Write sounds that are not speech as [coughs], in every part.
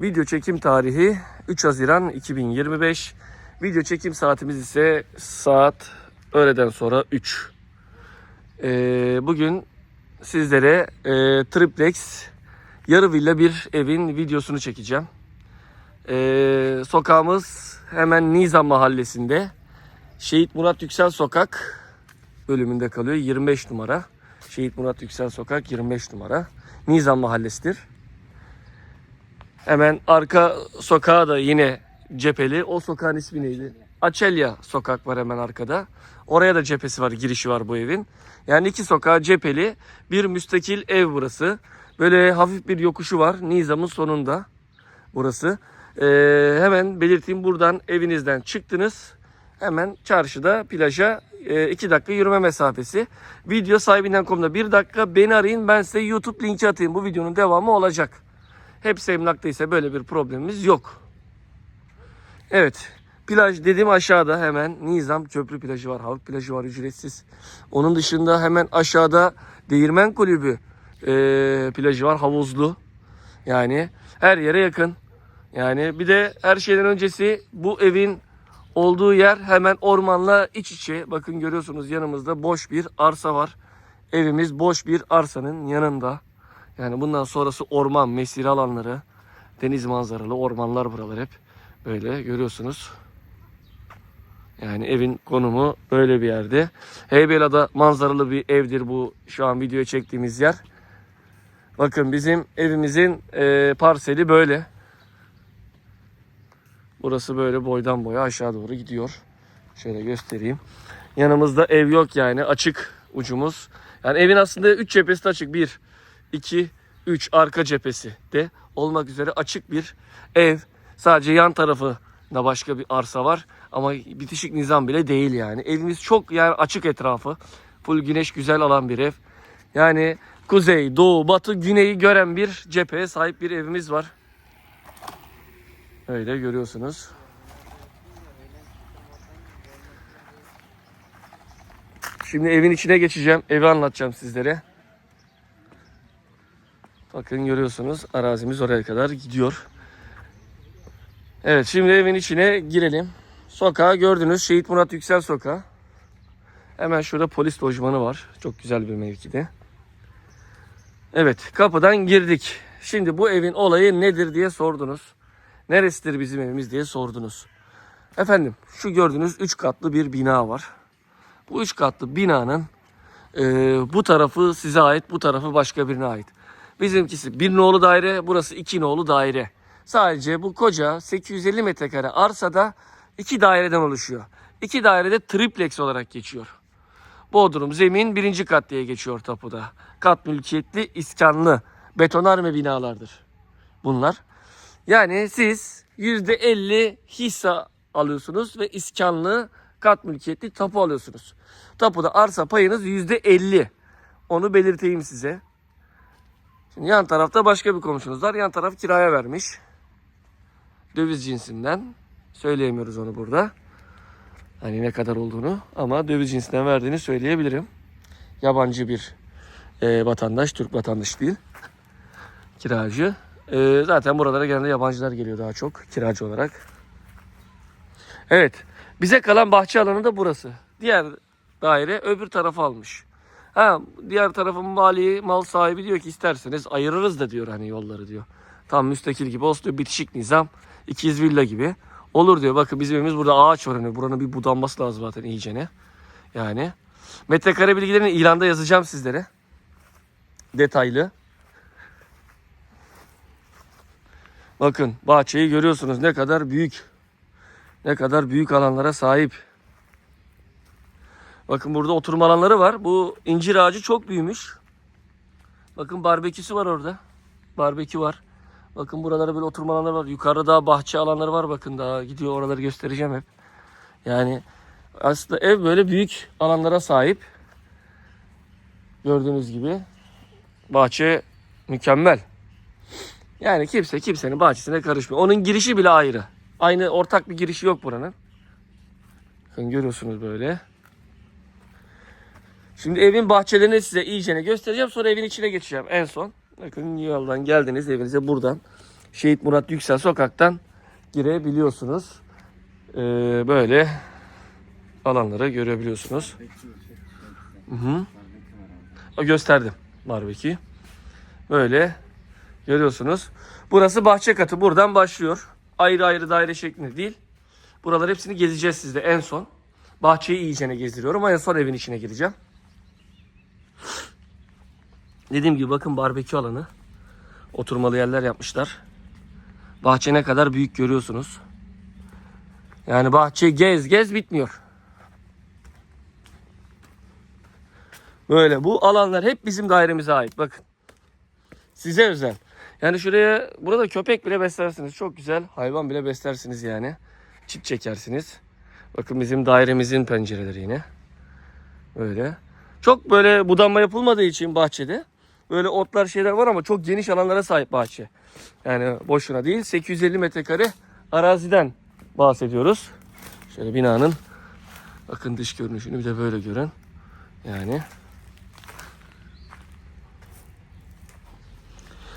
Video çekim tarihi 3 Haziran 2025. Video çekim saatimiz ise saat öğleden sonra 3. Ee, bugün sizlere e, triplex yarı villa bir evin videosunu çekeceğim. Ee, sokağımız hemen Nizam mahallesinde. Şehit Murat Yüksel Sokak bölümünde kalıyor. 25 numara. Şehit Murat Yüksel Sokak 25 numara. Nizam mahallesidir. Hemen arka sokağa da yine cepheli. O sokağın ismi neydi? Açelya sokak var hemen arkada. Oraya da cephesi var, girişi var bu evin. Yani iki sokağa cepheli bir müstakil ev burası. Böyle hafif bir yokuşu var Nizam'ın sonunda burası. Ee, hemen belirteyim buradan evinizden çıktınız. Hemen çarşıda plaja 2 dakika yürüme mesafesi. Video sahibinden.com'da 1 dakika beni arayın ben size YouTube linki atayım. Bu videonun devamı olacak. Hepsi emlaktaysa böyle bir problemimiz yok. Evet. Plaj dediğim aşağıda hemen Nizam Köprü plajı var. Halk plajı var ücretsiz. Onun dışında hemen aşağıda Değirmen Kulübü e, plajı var. Havuzlu. Yani her yere yakın. Yani bir de her şeyden öncesi bu evin olduğu yer hemen ormanla iç içe. Bakın görüyorsunuz yanımızda boş bir arsa var. Evimiz boş bir arsanın yanında. Yani bundan sonrası orman, mesire alanları, deniz manzaralı ormanlar buralar hep. Böyle görüyorsunuz. Yani evin konumu böyle bir yerde. Heybeliada manzaralı bir evdir bu şu an videoya çektiğimiz yer. Bakın bizim evimizin e, parseli böyle. Burası böyle boydan boya aşağı doğru gidiyor. Şöyle göstereyim. Yanımızda ev yok yani açık ucumuz. Yani evin aslında 3 cephesi açık. 1, 2, 3 arka cephesi de olmak üzere açık bir ev. Sadece yan tarafı da başka bir arsa var. Ama bitişik nizam bile değil yani. Evimiz çok yani açık etrafı. Full güneş güzel alan bir ev. Yani kuzey, doğu, batı, güneyi gören bir cepheye sahip bir evimiz var. Öyle görüyorsunuz. Şimdi evin içine geçeceğim. Evi anlatacağım sizlere. Bakın görüyorsunuz arazimiz oraya kadar gidiyor. Evet şimdi evin içine girelim. Sokağı gördünüz. Şehit Murat Yüksel Sokağı. Hemen şurada polis lojmanı var. Çok güzel bir mevkide. Evet kapıdan girdik. Şimdi bu evin olayı nedir diye sordunuz. Neresidir bizim evimiz diye sordunuz. Efendim şu gördüğünüz 3 katlı bir bina var. Bu 3 katlı binanın e, bu tarafı size ait, bu tarafı başka birine ait. Bizimkisi bir nolu daire, burası iki nolu daire. Sadece bu koca 850 metrekare arsada iki daireden oluşuyor. İki dairede triplex olarak geçiyor. Bodrum zemin birinci kat diye geçiyor tapuda. Kat mülkiyetli iskanlı betonarme binalardır bunlar. Yani siz %50 hisse alıyorsunuz ve iskanlı kat mülkiyetli tapu alıyorsunuz. Tapuda arsa payınız %50. Onu belirteyim size. Şimdi yan tarafta başka bir komşunuz var. Yan taraf kiraya vermiş. Döviz cinsinden. Söyleyemiyoruz onu burada. Hani ne kadar olduğunu ama döviz cinsinden verdiğini söyleyebilirim. Yabancı bir e, vatandaş, Türk vatandaşı değil. Kiracı. E, zaten buralara genelde yabancılar geliyor daha çok kiracı olarak. Evet. Bize kalan bahçe alanı da burası. Diğer daire öbür tarafa almış. Ha, diğer tarafın mali mal sahibi diyor ki isterseniz ayırırız da diyor hani yolları diyor. Tam müstakil gibi olsun diyor bitişik nizam. ikiz villa gibi. Olur diyor bakın bizim evimiz burada ağaç var hani buranın bir budanması lazım zaten iyicene. Yani metrekare bilgilerini ilanda yazacağım sizlere. Detaylı. Bakın bahçeyi görüyorsunuz ne kadar büyük. Ne kadar büyük alanlara sahip. Bakın burada oturma alanları var. Bu incir ağacı çok büyümüş. Bakın barbeküsü var orada. Barbekü var. Bakın buralarda böyle oturma alanları var. Yukarıda daha bahçe alanları var bakın daha gidiyor oraları göstereceğim hep. Yani aslında ev böyle büyük alanlara sahip. Gördüğünüz gibi bahçe mükemmel. Yani kimse kimsenin bahçesine karışmıyor. Onun girişi bile ayrı. Aynı ortak bir girişi yok buranın. Bakın görüyorsunuz böyle. Şimdi evin bahçelerini size iyicene göstereceğim. Sonra evin içine geçeceğim en son. Bakın yoldan geldiniz evinize buradan. Şehit Murat Yüksel sokaktan girebiliyorsunuz. Ee, böyle alanları görebiliyorsunuz. Hı hı. O gösterdim barbekü. Böyle görüyorsunuz. Burası bahçe katı. Buradan başlıyor. Ayrı ayrı daire şeklinde değil. Buralar hepsini gezeceğiz sizde en son. Bahçeyi iyicene gezdiriyorum ama en son evin içine gireceğim. Dediğim gibi bakın barbekü alanı. Oturmalı yerler yapmışlar. Bahçe ne kadar büyük görüyorsunuz. Yani bahçe gez gez bitmiyor. Böyle bu alanlar hep bizim dairemize ait. Bakın. Size özel. Yani şuraya burada köpek bile beslersiniz. Çok güzel. Hayvan bile beslersiniz yani. Çip çekersiniz. Bakın bizim dairemizin pencereleri yine. Böyle. Çok böyle budanma yapılmadığı için bahçede böyle otlar şeyler var ama çok geniş alanlara sahip bahçe. Yani boşuna değil. 850 metrekare araziden bahsediyoruz. Şöyle binanın bakın dış görünüşünü bir de böyle görün. Yani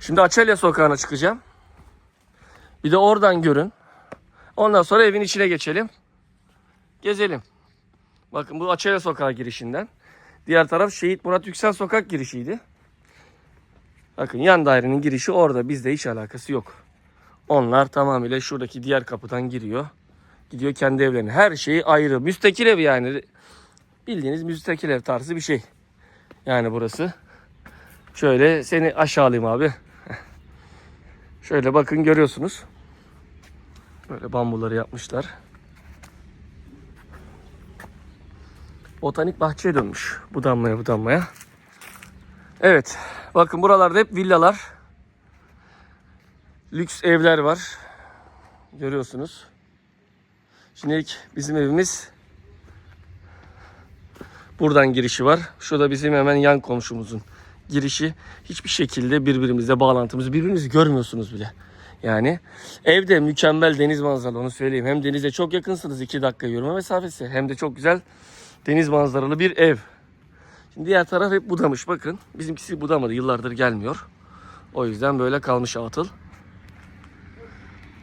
Şimdi Açelya sokağına çıkacağım. Bir de oradan görün. Ondan sonra evin içine geçelim. Gezelim. Bakın bu Açelya sokağı girişinden. Diğer taraf Şehit Murat Yüksel sokak girişiydi. Bakın yan dairenin girişi orada. Bizde hiç alakası yok. Onlar tamamıyla şuradaki diğer kapıdan giriyor. Gidiyor kendi evlerine. Her şeyi ayrı. Müstakil ev yani. Bildiğiniz müstakil ev tarzı bir şey. Yani burası. Şöyle seni aşağılayayım abi. [laughs] Şöyle bakın görüyorsunuz. Böyle bambuları yapmışlar. Botanik bahçeye dönmüş. Budanmaya budanmaya. Evet. Bakın buralarda hep villalar. Lüks evler var. Görüyorsunuz. Şimdilik bizim evimiz buradan girişi var. Şurada bizim hemen yan komşumuzun girişi. Hiçbir şekilde birbirimizle bağlantımız. Birbirinizi görmüyorsunuz bile. Yani evde mükemmel deniz manzaralı onu söyleyeyim. Hem denize çok yakınsınız 2 dakika yürüme mesafesi. Hem de çok güzel deniz manzaralı bir ev. Şimdi diğer taraf hep budamış bakın. Bizimkisi budamadı yıllardır gelmiyor. O yüzden böyle kalmış atıl.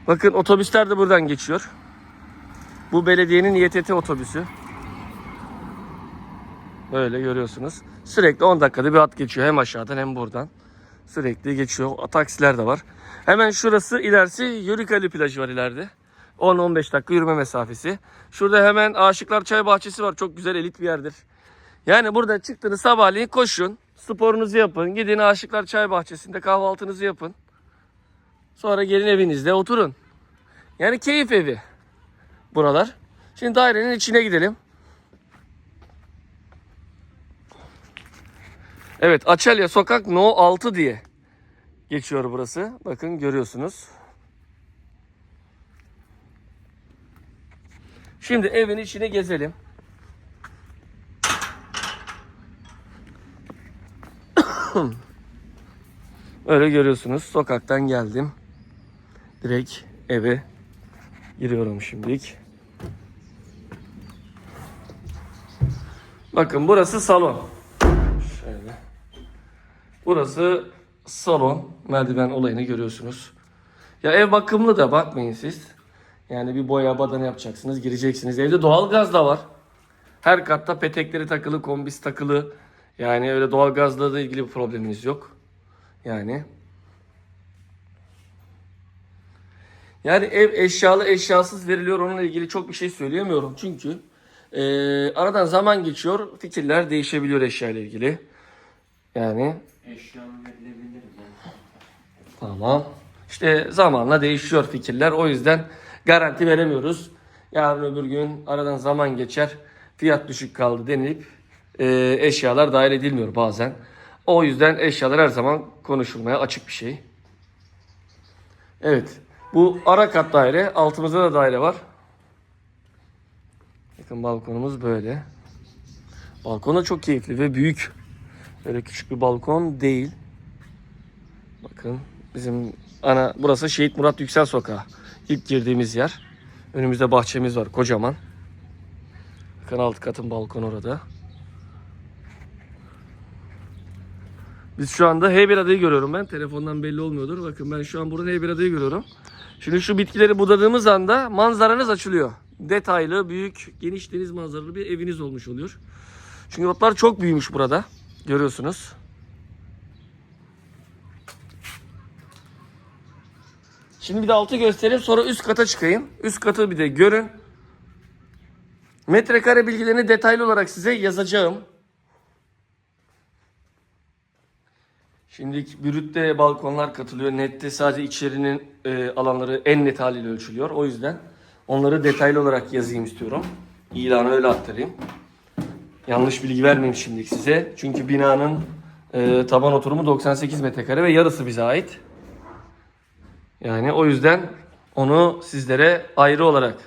Bakın otobüsler de buradan geçiyor. Bu belediyenin YTT otobüsü. Böyle görüyorsunuz. Sürekli 10 dakikada bir at geçiyor hem aşağıdan hem buradan. Sürekli geçiyor. Taksiler de var. Hemen şurası ilerisi Yörükali plajı var ileride. 10-15 dakika yürüme mesafesi. Şurada hemen Aşıklar Çay Bahçesi var. Çok güzel elit bir yerdir. Yani burada çıktınız sabahleyin koşun. Sporunuzu yapın. Gidin Aşıklar Çay Bahçesi'nde kahvaltınızı yapın. Sonra gelin evinizde oturun. Yani keyif evi buralar. Şimdi dairenin içine gidelim. Evet Açelya Sokak No 6 diye geçiyor burası. Bakın görüyorsunuz. Şimdi evin içine gezelim. [coughs] Öyle görüyorsunuz. Sokaktan geldim. Direkt eve giriyorum şimdilik. Bakın burası salon. Şöyle. Burası salon. Merdiven olayını görüyorsunuz. Ya ev bakımlı da bakmayın siz. Yani bir boya badana yapacaksınız, gireceksiniz. Evde doğalgaz da var. Her katta petekleri takılı, kombis takılı. Yani öyle doğalgazla da ilgili bir probleminiz yok. Yani Yani ev eşyalı eşyasız veriliyor. Onunla ilgili çok bir şey söyleyemiyorum. Çünkü eee, aradan zaman geçiyor. Fikirler değişebiliyor eşyayla ilgili. Yani Eşyalı verilebilir zaten. Tamam. İşte zamanla değişiyor fikirler. O yüzden garanti veremiyoruz. Yarın öbür gün aradan zaman geçer. Fiyat düşük kaldı denilip e, eşyalar dahil edilmiyor bazen. O yüzden eşyalar her zaman konuşulmaya açık bir şey. Evet. Bu ara kat daire. Altımızda da daire var. Bakın balkonumuz böyle. Balkon da çok keyifli ve büyük. Böyle küçük bir balkon değil. Bakın bizim ana burası Şehit Murat Yüksel Sokağı. İlk girdiğimiz yer. Önümüzde bahçemiz var kocaman. Bakın alt katın balkon orada. Biz şu anda Heybeliada'yı görüyorum ben. Telefondan belli olmuyordur. Bakın ben şu an buradan Heybeliada'yı görüyorum. Şimdi şu bitkileri budadığımız anda manzaranız açılıyor. Detaylı, büyük, geniş deniz manzaralı bir eviniz olmuş oluyor. Çünkü otlar çok büyümüş burada. Görüyorsunuz. Şimdi bir de altı göstereyim sonra üst kata çıkayım. Üst katı bir de görün. Metrekare bilgilerini detaylı olarak size yazacağım. Şimdi brütte balkonlar katılıyor. Nette sadece içerinin e, alanları en net haliyle ölçülüyor. O yüzden onları detaylı olarak yazayım istiyorum. İlanı öyle aktarayım. Yanlış bilgi vermeyeyim şimdi size. Çünkü binanın e, taban oturumu 98 metrekare ve yarısı bize ait. Yani o yüzden onu sizlere ayrı olarak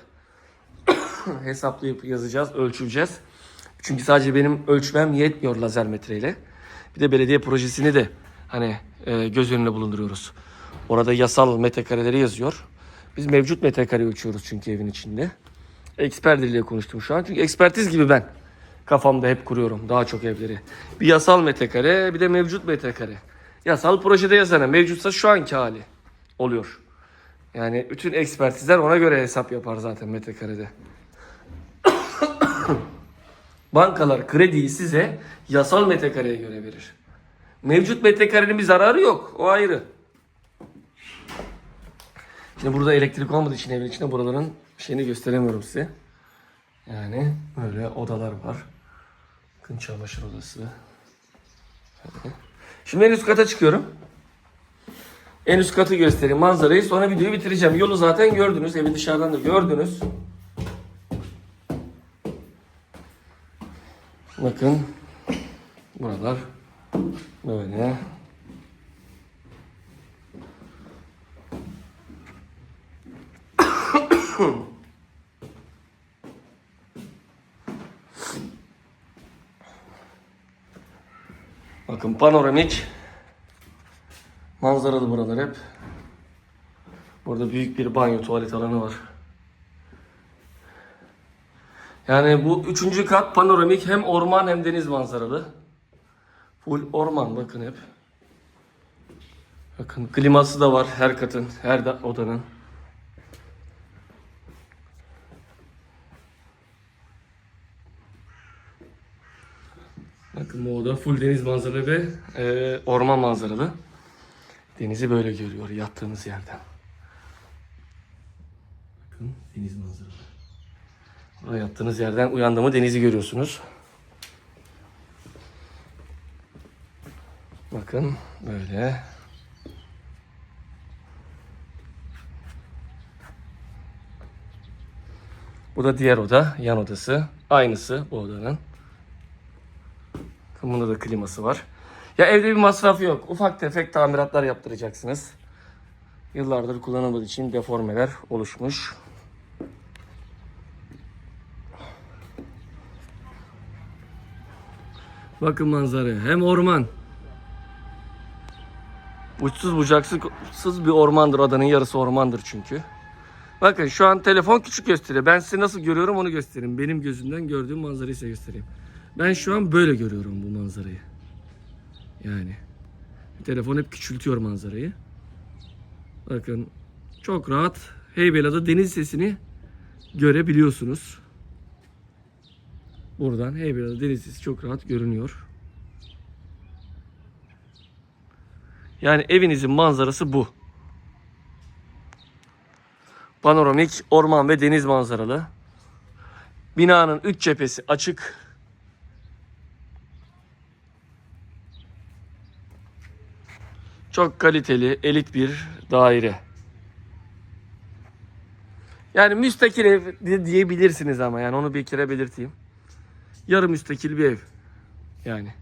[coughs] hesaplayıp yazacağız, ölçeceğiz. Çünkü sadece benim ölçmem yetmiyor lazer metreyle. Bir de belediye projesini de hani e, göz önüne bulunduruyoruz. Orada yasal metrekareleri yazıyor. Biz mevcut metrekare ölçüyoruz çünkü evin içinde. Eksper diliyle konuştum şu an. Çünkü ekspertiz gibi ben kafamda hep kuruyorum daha çok evleri. Bir yasal metrekare bir de mevcut metrekare. Yasal projede yazana mevcutsa şu anki hali oluyor. Yani bütün ekspertizler ona göre hesap yapar zaten metrekarede. [coughs] Bankalar krediyi size yasal metrekareye göre verir. Mevcut metrekarenin bir zararı yok. O ayrı. Şimdi burada elektrik olmadığı için evin içinde buraların şeyini gösteremiyorum size. Yani böyle odalar var. Bakın çamaşır odası. Şimdi en üst kata çıkıyorum. En üst katı göstereyim manzarayı sonra videoyu bitireceğim. Yolu zaten gördünüz. Evi dışarıdan da gördünüz. Bakın. Buralar böyle. [coughs] Bakın panoramik manzaralı buralar hep. Burada büyük bir banyo tuvalet alanı var. Yani bu üçüncü kat panoramik hem orman hem deniz manzaralı. Full orman bakın hep. Bakın kliması da var her katın, her da- odanın. Bakın bu oda full deniz manzaralı ve e, orman manzaralı. Denizi böyle görüyor yattığınız yerden. Bakın deniz manzaralı. Yattığınız yerden uyandığımı denizi görüyorsunuz. Bakın böyle. Bu da diğer oda, yan odası. Aynısı bu odanın. Bunda da kliması var. Ya evde bir masraf yok. Ufak tefek tamiratlar yaptıracaksınız. Yıllardır kullanılmadığı için deformeler oluşmuş. Bakın manzara. Hem orman. Uçsuz bucaksız bir ormandır. Adanın yarısı ormandır çünkü. Bakın şu an telefon küçük gösteriyor. Ben size nasıl görüyorum onu göstereyim. Benim gözümden gördüğüm manzarayı size göstereyim. Ben şu an böyle görüyorum bu manzarayı. Yani. Telefon hep küçültüyor manzarayı. Bakın çok rahat Heybeliada deniz sesini görebiliyorsunuz. Buradan Heybeliada deniz sesi çok rahat görünüyor. Yani evinizin manzarası bu. Panoramik orman ve deniz manzaralı. Binanın üç cephesi açık. Çok kaliteli, elit bir daire. Yani müstakil ev di- diyebilirsiniz ama yani onu bir kere belirteyim. Yarı müstakil bir ev. Yani.